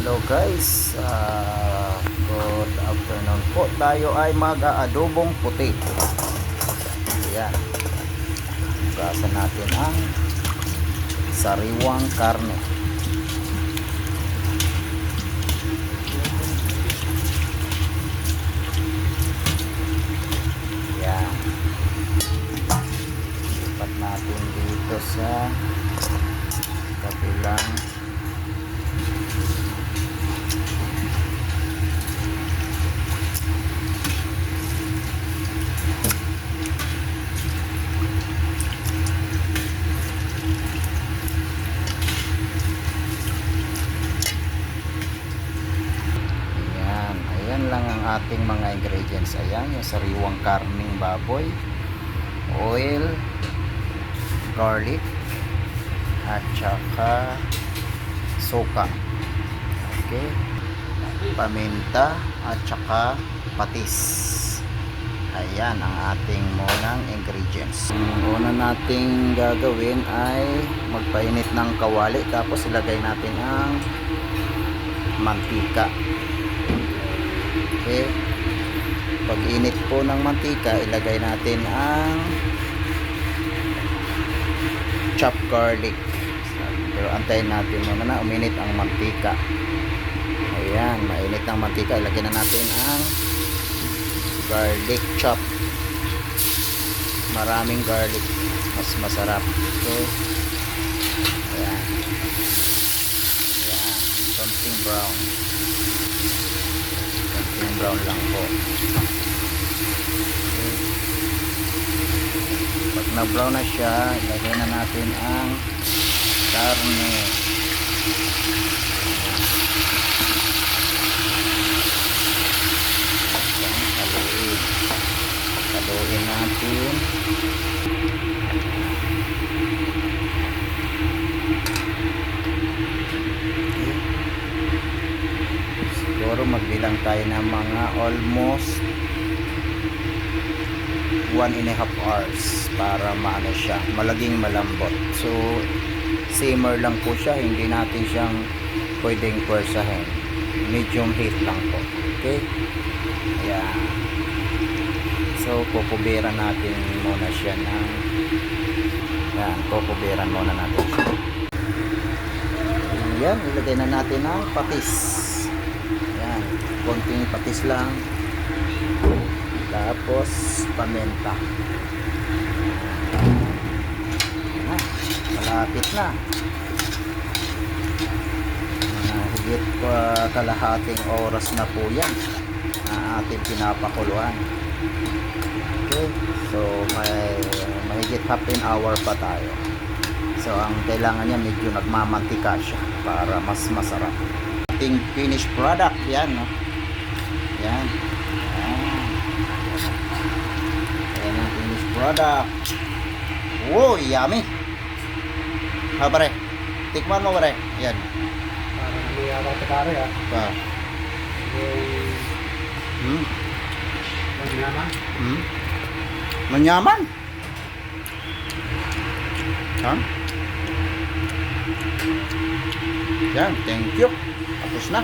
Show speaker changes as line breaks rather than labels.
Hello guys, Ah, good afternoon po. Tayo ay mag-aadobong puti. Ayan. Ugasan natin ang sariwang karne. Ayan. Lipat natin dito sa kabilang Ayan, ayan lang ang ating mga ingredients. Ayan, yung sariwang karning baboy, oil, garlic, at saka suka. Okay. Paminta at saka patis. Ayan ang ating munang ingredients. Ang una nating gagawin ay magpainit ng kawali tapos ilagay natin ang mantika. Okay. Pag init po ng mantika, ilagay natin ang chopped garlic. Pero antayin natin muna na uminit ang mantika. Ayan, mainit ang mantika. Ilagay na natin ang garlic chop. Maraming garlic. Mas masarap. Okay. Ayan. Ayan. Something brown. Brown lang po. Pag na-brown na siya, ilagay na natin ang karne. Ayan, haluin. Haluin natin. Okay. Siguro magbilang tayo ng mga almost one and a half hours para maano siya, malaging malambot. So, simmer lang po siya, hindi natin siyang pwedeng pwersahin. Medium heat lang po. Okay? Ayan. So, kukubiran natin muna siya ng yan, kukubiran muna natin. Yan, ilagay na natin ang patis. Konting patis lang. Tapos, paminta. Ayan na, malapit na. Mga higit pa kalahating oras na po yan na ating pinapakuluan. Okay, so may mahigit half an hour pa tayo. So ang kailangan niya medyo nagmamantika siya para mas masarap. Ating finished product yan, no? Yan. Yan. Ayan ang finished product. Wow, yummy. Ha, pare? Tikman mo, pare. Yan.
Parang hindi yata ito pare ah.
Pa.
Yung
Hmm?
yung naman.
Hmm? Manyaman. Ha? Yan, thank you. Tapos na.